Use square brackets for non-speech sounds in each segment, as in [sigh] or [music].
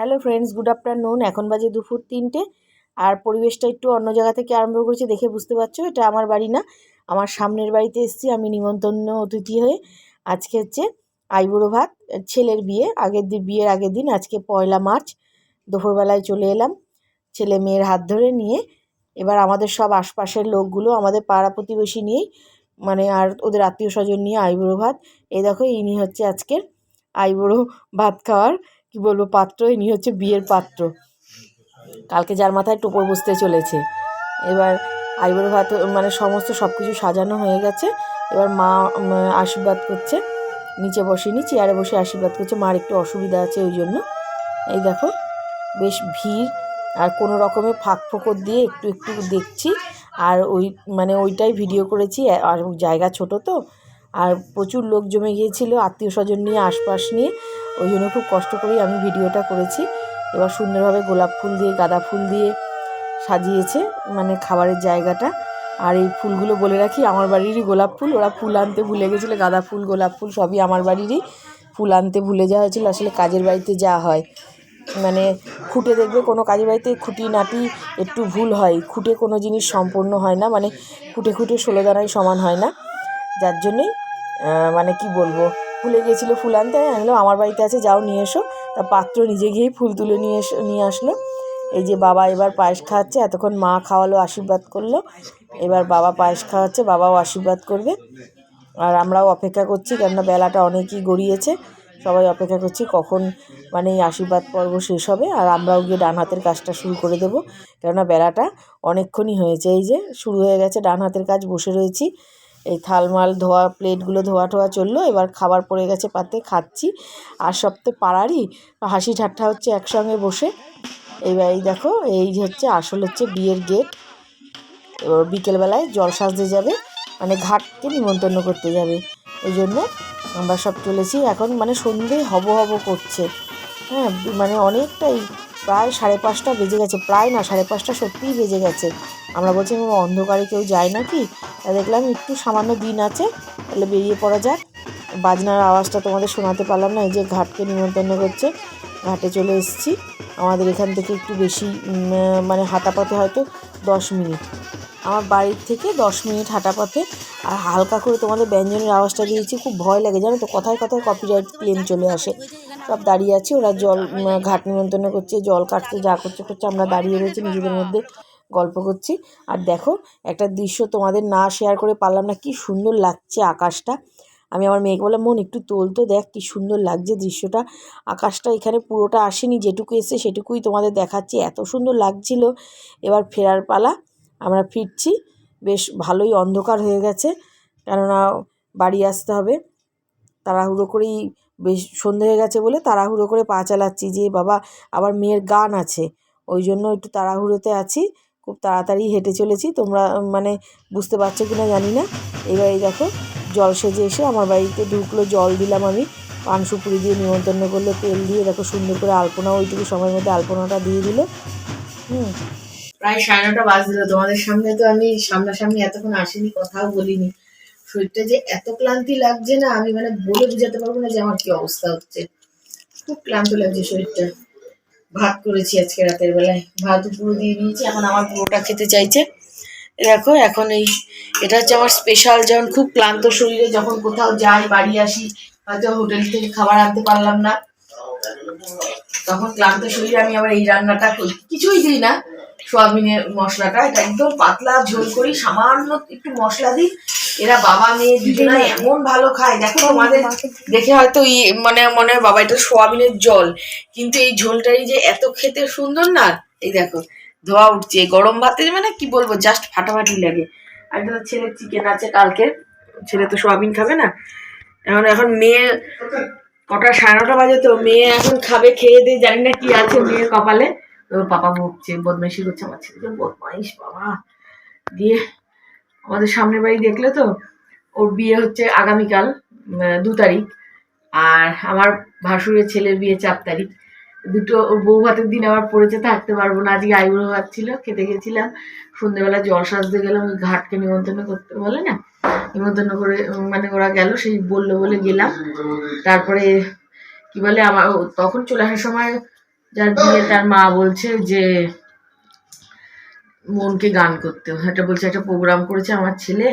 Hello friends good afternoon এখন বাজে দুপুর তিনটে। আর পরিবেশটা একটু অন্য জায়গা থেকে আরম্ভ করেছি, দেখে বুঝতে পারছ, এটা আমার বাড়ি না। আমার সামনের বাড়িতে এসেছি আমি নিমন্ত্রণ অতিথি হয়ে। আজকে হচ্ছে আইবুড়ো ভাত, ছেলের বিয়ে। আগের দিন বিয়ের আগের দিন, আজকে পয়লা মার্চ। দুপুরবেলায় চলে এলাম ছেলে মেয়ের হাত ধরে নিয়ে। এবার আমাদের সব আশপাশের লোকগুলো, আমাদের পাড়া প্রতিবেশী নিয়েই মানে আর ওদের আত্মীয় স্বজন নিয়ে আইবুড়ো ভাত। এই দেখো, ইনি হচ্ছে আজকের আইবুড়ো ভাত খাওয়ার কি বলব, পাত্র, ইনি হচ্ছে বিয়ের পাত্র। কালকে যার মাথায় টোপর বসতে চলেছে। এবার আইবুড়ো ভাত মানে সমস্ত সব কিছু সাজানো হয়ে গেছে। এবার মা আশীর্বাদ করছে। নিচে বসেনি চেয়ারে বসে আশীর্বাদ করছে। মার একটু অসুবিধা আছে ওই জন্য। এই দেখো, বেশ ভিড়। আর কোনো রকমের ফাঁক ফোকর দিয়ে একটু একটু দেখছি। আর ওই মানে ওইটাই ভিডিও করেছি। আর জায়গা ছোট তো। আর প্রচুর লোক জমে গিয়েছিল আত্মীয় স্বজন নিয়ে, আশপাশ নিয়ে। ওই জন্য খুব কষ্ট করেই আমি ভিডিওটা করেছি। এবার সুন্দরভাবে গোলাপ ফুল দিয়ে, গাঁদা ফুল দিয়ে সাজিয়েছে মানে খাবারের জায়গাটা। আর এই ফুলগুলো বলে রাখি, আমার বাড়িরই গোলাপ ফুল। ওরা ফুল আনতে ভুলে গেছিল, গাঁদা ফুল, গোলাপ ফুল সবই আমার বাড়িরই। ফুল আনতে ভুলে যাওয়া হয়েছিল, আসলে কাজের বাড়িতে যা হয়। মানে খুঁটে দেখবে, কোনো কাজের বাড়িতে খুঁটি নাটি একটু ভুল হয়। খুঁটে কোনো জিনিস সম্পূর্ণ হয় না মানে খুঁটে খুঁটে ষোলো দানাই সমান হয় না। যার জন্যেই মানে কি বলব? ভুলে গিয়েছিল ফুল আনতে আমি বললাম আমার বাড়িতে আছে, যাও নিয়ে এসো। তা পাত্র নিজে গিয়েই ফুল তুলে নিয়ে এসো, নিয়ে আসলো। এই যে বাবা এবার পায়েস খাওয়াচ্ছে, এতক্ষণ মা খাওয়ালো, আশীর্বাদ করল। এবার বাবা পায়েস খাওয়াচ্ছে, বাবাও আশীর্বাদ করবে। আর আমরাও অপেক্ষা করছি, কেননা বেলাটা অনেকই গড়িয়েছে। সবাই অপেক্ষা করছি কখন মানে এই আশীর্বাদ পর্ব শেষ হবে, আর আমরাও গিয়ে ডান হাতের কাজটা শুরু করে দেবো। কেননা বেলাটা অনেকক্ষণই হয়েছে, এই যে শুরু হয়ে গেছে, ডান হাতের কাজ বসে রয়েছি। এই থালমাল ধোয়া, প্লেটগুলো ধোয়া টোয়া চলল, এবার খাবার পড়ে গেছে পাতে, খাচ্ছি। আর সব তো পাড়ারই হাসি ঠাট্টা হচ্ছে একসঙ্গে বসে। এইবার এই দেখো, এই হচ্ছে আসল হচ্ছে বিয়ের গেট। এবার বিকেলবেলায় জল সাজতে যাবে মানে ঘাটকে নিমন্ত্রণ করতে যাবে। ওই জন্য আমরা সব চলেছি। এখন মানে সন্ধে হব হব করছে। হ্যাঁ মানে অনেকটাই প্রায় সাড়ে পাঁচটা বেজে গেছে। প্রায় না, সাড়ে পাঁচটা সত্যিই বেজে গেছে। আমরা বলছি অন্ধকারে কেউ যায় নাকি? দেখলাম একটু সামান্য দিন আছে, তাহলে বেরিয়ে পড়া যাক। বাজনার আওয়াজটা তোমাদের শোনাতে পারলাম না, এই যে ঘাটকে নিমন্ত্রণ করছে, ঘাটে চলে এসেছি। আমাদের এখান থেকে একটু বেশি মানে হাঁটা পথে হয়তো দশ মিনিট। আমার বাড়ির থেকে দশ মিনিট হাঁটা পথে আর হালকা করে তোমাদের ব্যঞ্জনের আওয়াজটা দিয়েছি, খুব ভয় লাগে, জানো তো, কথায় কথায় কপিরাইট ক্লেম চলে আসে। সব দাঁড়িয়ে আছি, ওরা জল ঘাট নিমন্ত্রণ করছে, জল কাটতে যা করছে করছে, আমরা দাঁড়িয়ে রয়েছি, নিজেদের মধ্যে গল্প করছি। আর দেখো, একটা দৃশ্য তোমাদের না শেয়ার করে পারলাম না, কি সুন্দর লাগছে আকাশটা। আমি আমার মেয়েকে বললাম, মন, একটু তোল তো, দেখ কি সুন্দর লাগছে দৃশ্যটা। আকাশটা এখানে পুরোটা আসেনি, যেটুকু এসে সেটুকুই তোমাদের দেখাচ্ছি। এত সুন্দর লাগছিল। এবার ফেরার পালা, আমরা ফিরছি। বেশ ভালোই অন্ধকার হয়ে গেছে, কেননা বাড়ি আসতে হবে। তাড়াহুড়ো করেই বেশ সন্ধে হয়ে গেছে বলে তাড়াহুড়ো করে পা চালাচ্ছি যে, বাবা, আবার মেয়ের গান আছে। ওই জন্য একটু তাড়াহুড়োতে আছি। খুব তাড়াতাড়ি হেঁটে চলেছি। তোমরা মানে বুঝতে পারছ কি না জানি না। এবার দেখো, জল সেজে এসে আমার বাড়িতে ঢুকলো জল দিলাম আমি। পান সুপুরি দিয়ে নিমন্ত্রণ করল, তেল দিয়ে দেখো সুন্দর করে আলপনা ওইটুকু সময়ের মধ্যে আলপনাটা দিয়ে দিল। হুম। প্রায় সাড়ে নটা বাজছিল তোমাদের সামনে তো আমি সামনাসামনি এতক্ষণ আসিনি, কথাও বলিনি। শরীরটা যে এত ক্লান্তি লাগছে না, আমি মানে বলে বোঝাতে পারব না যে আমার কি অবস্থা হচ্ছে। খুব ক্লান্ত লাগছে শরীরটা। ভাত করেছি আজকে রাতের বেলায়। ভাত পুরো দিয়ে দিয়েছি এখন আমার পুরোটা খেতে চাইছে। দেখো, এখন এই, এটা হচ্ছে আমার স্পেশাল যখন খুব ক্লান্ত শরীরে যখন কোথাও যাই, বাড়ি আসি, হয়তো হোটেল থেকে খাবার আনতে পারলাম না। তখন ক্লান্ত শরীরে আমি আবার এই রান্নাটা করি। কিছুই দিই না। সোয়াবিনের মশলাটা এটা একদম পাতলা ঝোল করি সামান্য একটু মশলা দিই। এরা বাবা মেয়ে দুজনে এমন ভালো খায়। দেখো তোমাদের দেখে হয়তো মানে মনে হয় বাবা এটা সোয়াবিনের জল। কিন্তু এই ঝোলটাই যে এত খেতে সুন্দর না এই দেখো ধোয়া উঠছে। গরম ভাতে মানে কি বলব জাস্ট ফাটাফাটি লাগে। আর তো ছেলের চিকেন আছে কালকে ছেলে তো সোয়াবিন খাবে না। এখন এখন মেয়ে কটা সাড়ে নটা বাজে তো মেয়ে এখন খাবে খেয়ে দিয়ে জানি না কি আছে মেয়ের কপালে। তো পাপা বকছে, বদমাইশি করছে, আমার ছেলেকে বদমাইশ, বাবা। দিয়ে আমাদের সামনের বাড়ি দেখলে তো, ওর বিয়ে হচ্ছে আগামীকাল দু তারিখ, আর আমার ভাসুরের ছেলের বিয়ে চার তারিখ। দুটো, ওর বউ ভাতের দিন আবার পড়েছে, থাকতে পারব না, আজকে আইবুড়ো ভাত ছিল, খেতে গেছিলাম। সন্ধ্যেবেলা জল সাজতে গেলাম, ওই ঘাটকে নিমন্ত্রণ করতে, বলে না? নিমন্ত্রণ করে মানে ওরা গেল, সেই বলল বলে গেলাম। তারপরে কি বলে, আমার তখন চলে আসার সময় যার বিয়ে তার মা বলছে যে মনকে গান করতে একটা বলছে, একটা প্রোগ্রাম করেছে আমার ছেলে।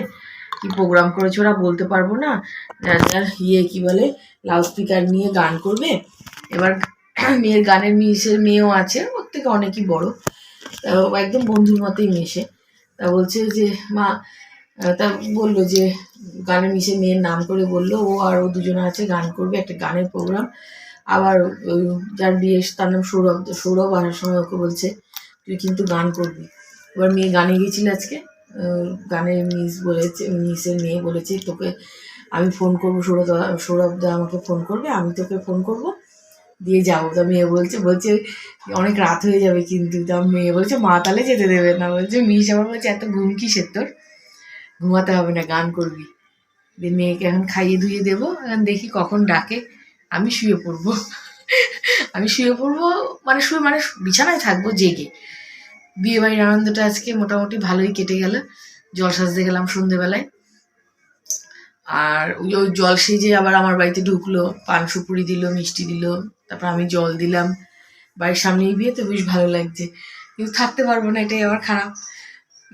কি প্রোগ্রাম করেছে ওরা বলতে পারব না। যার যার ইয়ে কি বলে লাউড স্পিকার নিয়ে গান করবে। এবার মেয়ের গানের মিসের মেয়েও আছে, ওর থেকে অনেকই বড়। তা একদম বন্ধুর মতোই মেশে। তা বলছে যে, মা তা বলল যে, গানের মিশে মেয়ের নাম করে বলল, ও আর ও দুজনে আছে, গান করবে, একটা গানের প্রোগ্রাম আবার যার বিয়ে, তার নাম সৌরভ তো সৌরভ আসার সময় ওকে বলছে, তুই কিন্তু গান করবি। এবার মেয়ে গানে গেছিল আজকে গানের মিস বলেছে, মিসের মেয়ে বলেছে, তোকে আমি ফোন করব, সৌরভ সৌরভ দা আমাকে ফোন করবে, আমি তোকে ফোন করব, দিয়ে যাব। তা মেয়ে বলছে বলছে, অনেক রাত হয়ে যাবে কিন্তু। তা মেয়ে বলছে, মা তাহলে যেতে দেবে না। বলছে, মিস আমার বলছে, এত ঘুম কিসের তোর? ঘুমাতে হবে না, গান করবি। দিয়ে মেয়েকে এখন খাইয়ে ধুয়ে দেবো, এখন দেখি কখন ডাকে। আমি শুয়ে পড়ব। আমি শুয়ে পড়ব মানে শুয়ে মানে বিছানায় থাকব জেগে। বিয়ে বাড়ির আনন্দটা আজকে মোটামুটি ভালোই কেটে গেল। জল সাজতে গেলাম সন্ধেবেলায়। আর ওই ওই জল সেজে আবার আমার বাড়িতে ঢুকলো, পান সুপুরি দিল, মিষ্টি দিল, তারপর আমি জল দিলাম। বাড়ির সামনেই বিয়ে তো বেশ ভালো লাগছে। কিন্তু থাকতে পারব না, এটাই আবার খারাপ।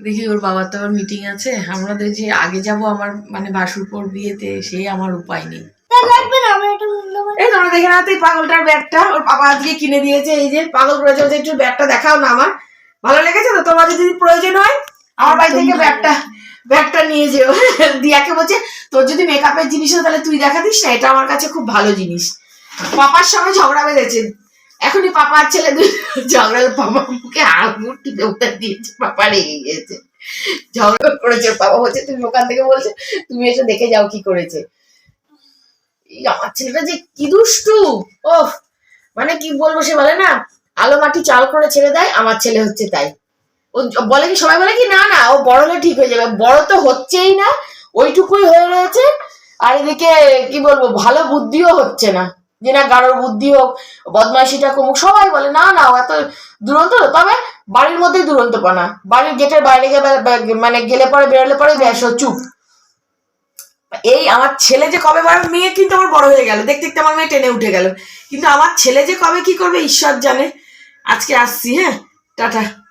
দেখি ওর বাবার তো আবার মিটিং আছে। আমাদের যে আগে যাব আমার মানে ভাসুরপোর বিয়েতে, সেই আমার উপায় নেই। তোমরা দেখে না বাবা আমার [laughs] তুই এটা আমার কাছে খুব ভালো জিনিস। পাপার সঙ্গে ঝগড়া বেঁধেছে। এখনই পাপা আর ছেলে দুই [laughs] ঝগড়া পাপার মুখে আঙুর টিপে দিয়েছে, পাপা রেগে গিয়েছে ঝগড়া করেছে। পাপা বলছে, তুমি ওখান থেকে বলছে, তুমি এসে দেখে যাও কি করেছে। আমার ছেলেটা যে কি দুষ্টু ওহ মানে কি বলব সে বলে না, আলো মাটি চাল করে ছেড়ে দেয়, আমার ছেলে হচ্ছে তাই। ও বলে কি, সবাই বলে কি, না না, ও বড় হলে ঠিক হয়ে যাবে, বড় তো হচ্ছেই না, ওইটুকুই হয়ে রয়েছে, আর এদিকে কি বলব, ভালো বুদ্ধিও হচ্ছে না, যে না গাড়োর বুদ্ধি হোক, বদমাইশিটা কমুক, সবাই বলে, না না, ও এত দুরন্ত, তবে বাড়ির মধ্যেই দুরন্ত পানা বাড়ির গেটের বাইরে গেলে মানে গেলে পরে, বেরোলে পরে ব্যাস ও চুপ। এই আমার ছেলে যে কবে বড়, মেয়ে কিন্তু আমার বড় হয়ে গেল। দেখতে দেখতে আমার মেয়ে টেনে উঠে গেল। কিন্তু আমার ছেলে যে কবে কি করবে, ঈশ্বর জানে। আজকে আসছি হ্যাঁ? টাটা।